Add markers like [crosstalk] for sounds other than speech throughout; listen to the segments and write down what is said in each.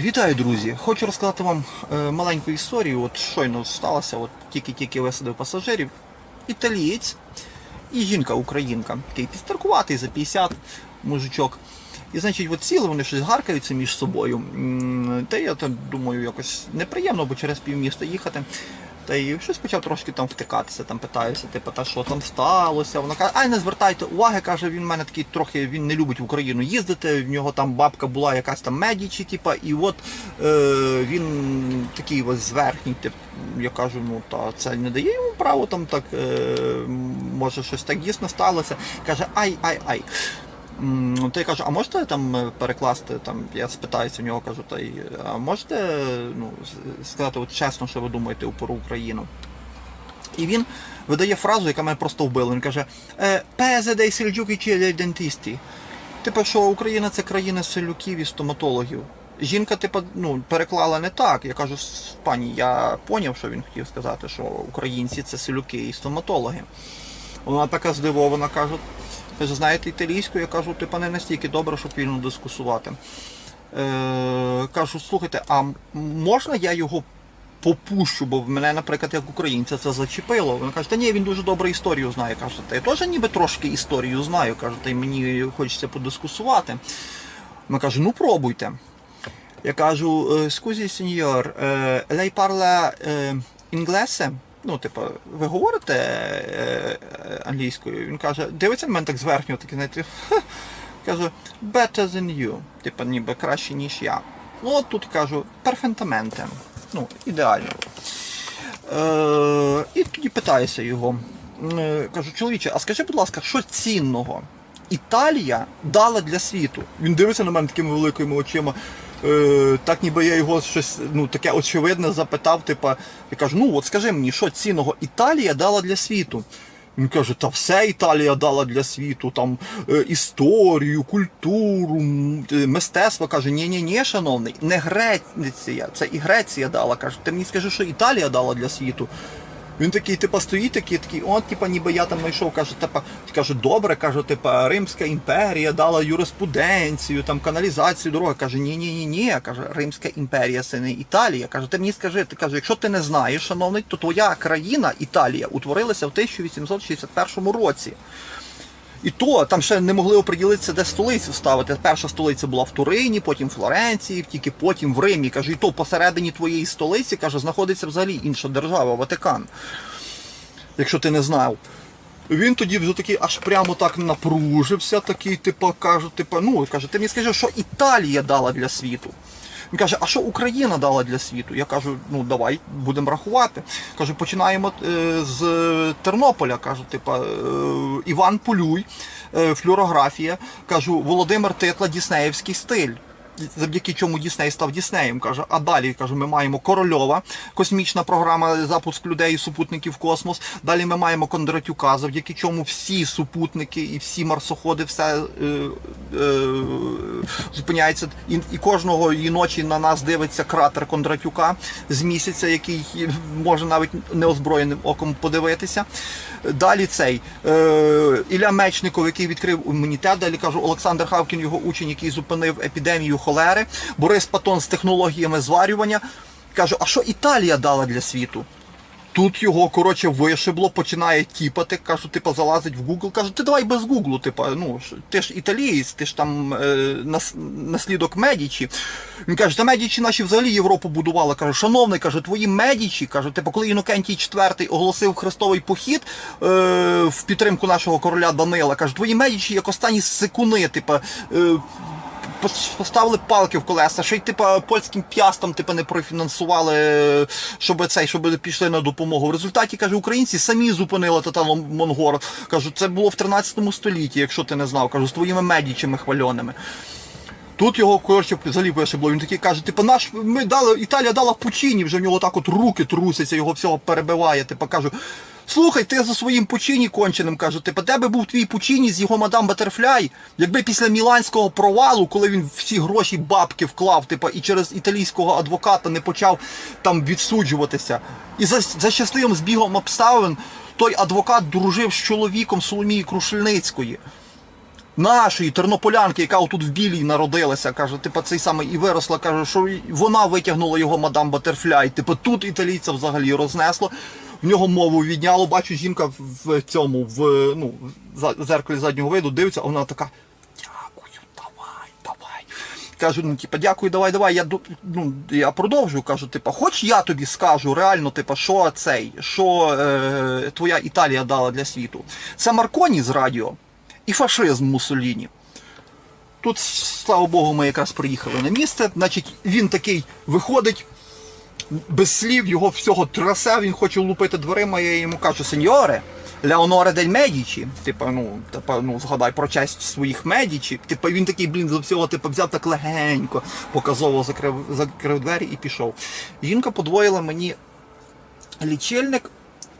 Вітаю, друзі! Хочу розказати вам е, маленьку історію. От щойно сталося, от тільки-тільки висадив пасажирів. Італієць і жінка українка, такий підстаркуватий за 50 мужичок. І значить, от сіли, вони щось гаркаються між собою. Та я думаю, якось неприємно, бо через півміста їхати. Та й щось почав трошки там втикатися, там питаюся, типу, та що там сталося. Вона каже, ай, не звертайте уваги, каже, він в мене такий трохи він не любить в Україну їздити. В нього там бабка була якась там медічі, типа, і от е, він такий ось зверхній, тип, я кажу, ну та це не дає йому право там так, е, може щось так дійсно сталося. Каже, ай, я кажу, а можете там е, перекласти, там, я спитаюся в нього, кажу, та й, а можете ну, сказати от чесно, що ви думаєте про Україну? І він видає фразу, яка мене просто вбила. Він каже: «Е, Пезе сельджуки чи дентисті. Типу, що Україна це країна селюків і стоматологів. Жінка, типу, ну, переклала не так. Я кажу, пані, я поняв, що він хотів сказати, що українці це селюки і стоматологи. Вона така здивована, каже, каже, знаєте італійську, я кажу, типа не настільки добре, щоб вільно дискусувати. Е, кажу, слухайте, а можна я його попущу, бо мене, наприклад, як українця це зачепило. Вона каже, та ні, він дуже добре історію знає. Каже, та я теж ніби трошки історію знаю. Каже, та й мені хочеться подискусувати. Вона каже, ну пробуйте. Я кажу, «Е, скузі, сеньор, parla е, інглесе? Ну, типу, ви говорите е, е, англійською? Він каже, дивиться на мене так зверхньо, такий, знаєте, каже, better than you. Типу, ніби краще, ніж я. Ну, от тут кажу, перфентаменте. Ну, ідеально. Е, і тоді питаюся його. Е, кажу, чоловіче, а скажи, будь ласка, що цінного Італія дала для світу? Він дивиться на мене такими великими очима. Е, так ніби я його щось ну, таке очевидне запитав, типа, я кажу, ну от скажи мені, що цінного Італія дала для світу? Він каже, та все Італія дала для світу, там е, історію, культуру, е, мистецтво. Каже, ні, ні, ні, шановний, не Греція, це і Греція дала. Каже, ти мені скажи, що Італія дала для світу. Він такий, типа, стоїть, такий, такий, от, типа, ніби я там знайшов, каже, типа, каже, добре, каже, типа, Римська імперія дала юриспруденцію, там каналізацію, дороги. Каже, ні, ні, ні, ні. Каже, Римська імперія це не Італія. Каже, ти мені скажи, ти каже, якщо ти не знаєш, шановний, то твоя країна, Італія, утворилася в 1861 році. І то там ще не могли оприділитися, де столицю ставити. Перша столиця була в Турині, потім в Флоренції, тільки потім в Римі. Каже, і то посередині твоєї столиці каже, знаходиться взагалі інша держава, Ватикан. Якщо ти не знав. Він тоді вже такий аж прямо так напружився, такий, типу, каже, типу, ну каже, ти мені скажи, що Італія дала для світу. Він каже, а що Україна дала для світу? Я кажу, ну давай будемо рахувати. Кажу, починаємо е, з Тернополя. Кажу, типа е, Іван Полюй, е, флюорографія. Кажу, Володимир Титла, Діснеївський стиль. Завдяки чому Дісней став Діснеєм, каже. А далі кажу, ми маємо Корольова, космічна програма запуск людей і супутників в космос. Далі ми маємо Кондратюка, завдяки чому всі супутники і всі марсоходи, все е, е, зупиняється. І, і кожного її ночі на нас дивиться кратер Кондратюка з місяця, який може навіть неозброєним оком подивитися. Далі цей е, Ілля Мечников, який відкрив імунітет. Далі кажу, Олександр Хавкін, його учень, який зупинив епідемію холери. Борис Патон з технологіями зварювання. Кажу, а що Італія дала для світу? Тут його, коротше, вишибло, починає тіпати, кажу, типу, залазить в Google. Кажу, ти давай без Гуглу, типу, ну, ти ж італієць, ти ж там е, нас, наслідок Медічі. Він каже, та Медічі наші взагалі Європу будували. Каже, шановний, каже, твої Медічі, каже, типу, коли Інокентій IV оголосив хрестовий похід е, в підтримку нашого короля Данила, каже, твої Медічі як останні секуни, типу, е, поставили палки в колеса, ще й типа польським п'ястам типа не профінансували, е, щоб цей, щоб пішли на допомогу. В результаті каже, українці самі зупинили татаро Монгор. Кажу, це було в 13 столітті, якщо ти не знав. Кажу, з твоїми медічами хвальоними. Тут його коротше взагалі вишибло. Він такий каже, типу, наш ми дали, Італія дала Пучині, вже в нього так от руки трусяться, його всього перебиває. Типу, кажу, слухай, ти за своїм Пучині конченим кажу, типу, де би був твій Пучині з його мадам Батерфляй, якби після міланського провалу, коли він всі гроші бабки вклав, типу, і через італійського адвоката не почав там відсуджуватися. І за, за щасливим збігом обставин той адвокат дружив з чоловіком Соломії Крушельницької. нашої тернополянки, яка отут в білій народилася, каже, типу, цей самий і виросла, каже, що вона витягнула його мадам Батерфляй. Типу, тут італійця взагалі рознесло. В нього мову відняло, бачу, жінка в- цьому, в ну, зеркалі заднього виду дивиться, а вона така. Дякую, давай, давай. Кажу, ну, типа, дякую, давай, давай. Я ну, я продовжую. Кажу, типа, хоч я тобі скажу реально, типа, що цей, що е, твоя Італія дала для світу. Це Марконі з радіо і фашизм Муссоліні. Тут, слава Богу, ми якраз приїхали на місце. Значить, він такий виходить без слів, його всього трасе, він хоче лупити дверима, я йому кажу, сеньоре, Леоноре дель Медічі, типу, ну, типу, ну, згадай про честь своїх Медічі. Типу, він такий, блін, за всього типу, взяв так легенько, показово закрив, закрив двері і пішов. Жінка подвоїла мені лічильник,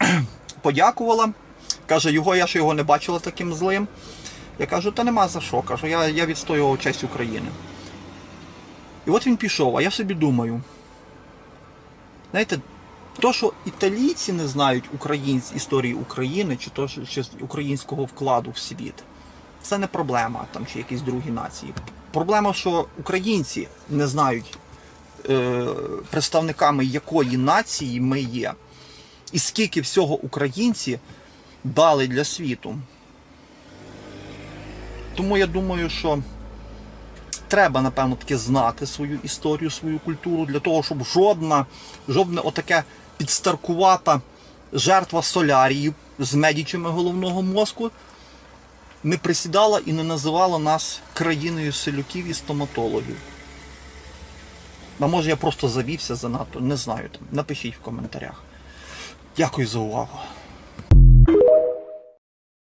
[clears throat] подякувала. Каже, його я ще його не бачила таким злим. Я кажу, та нема за що. Кажу, я, я відстоював честь України. І от він пішов, а я собі думаю. Знаєте, то, що італійці не знають українсь, історії України, чи то, що українського вкладу в світ, це не проблема там, чи якісь другі нації. Проблема, що українці не знають е, представниками якої нації ми є, і скільки всього українці дали для світу. Тому я думаю, що треба, напевно, таки знати свою історію, свою культуру, для того, щоб жодна, жодне отаке підстаркувата жертва солярії з медічами головного мозку не присідала і не називала нас країною селюків і стоматологів. А може я просто завівся занадто, не знаю. Напишіть в коментарях. Дякую за увагу.